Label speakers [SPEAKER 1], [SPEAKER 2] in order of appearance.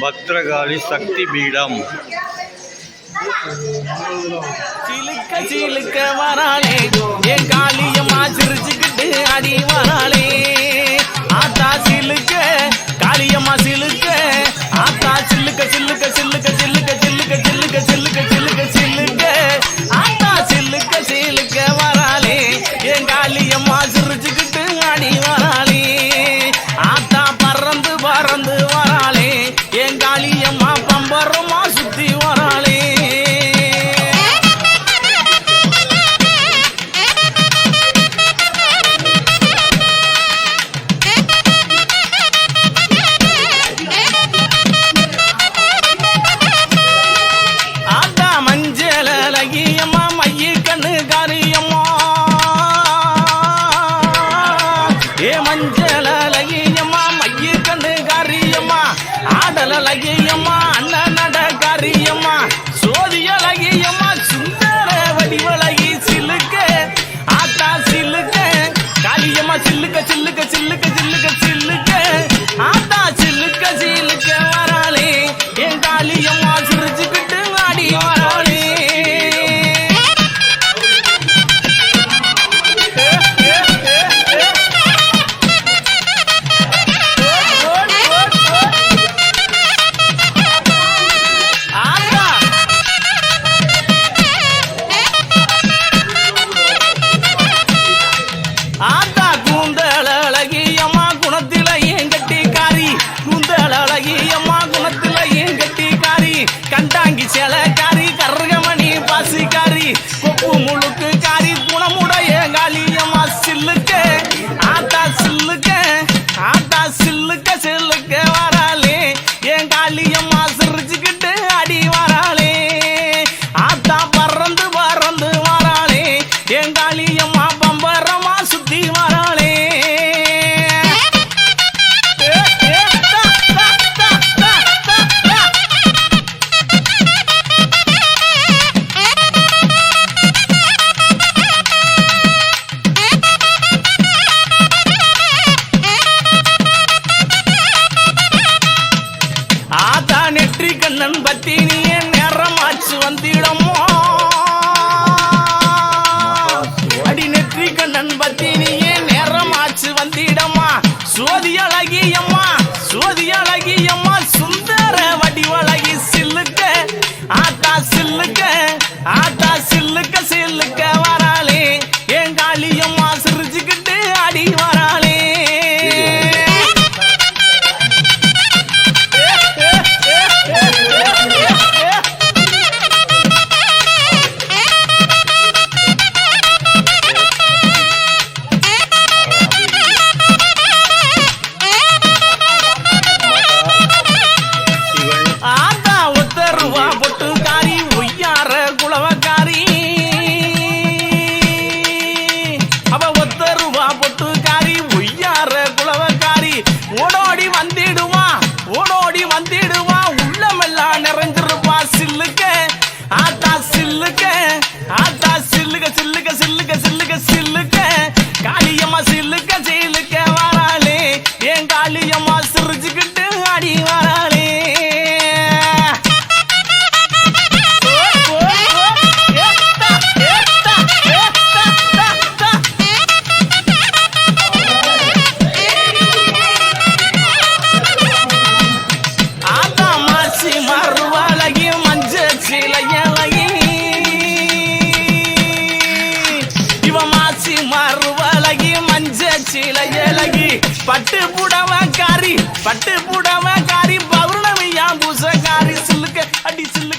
[SPEAKER 1] பத்ரகாளி சக்தி பீடம்.
[SPEAKER 2] சிலுக்க சிலுக்க வராளே என் காளியம்மா சிரிச்சுக்கிட்டு அடி வராளே. ஆத்தா சிலுக்க காளியம்மா சிலுக்க ஆத்தா சிலுக்க சிலுக்க ஏ மஞ்ச feel like சோதி அழகி அம்மா சோதி அழகி அம்மா சுந்தர வடிவழகி சில்லுக்க ஆத்தா சில்லுக்க ஆத்தா சில்லுக்க சில்லுக்க வராளே. என் காளியம் திடுவான் பட்டு புடவக்காரி பட்டு புடவக்காரி பௌர்ணமியா பூசக்காரி சில்லுக்க அடி சில்லு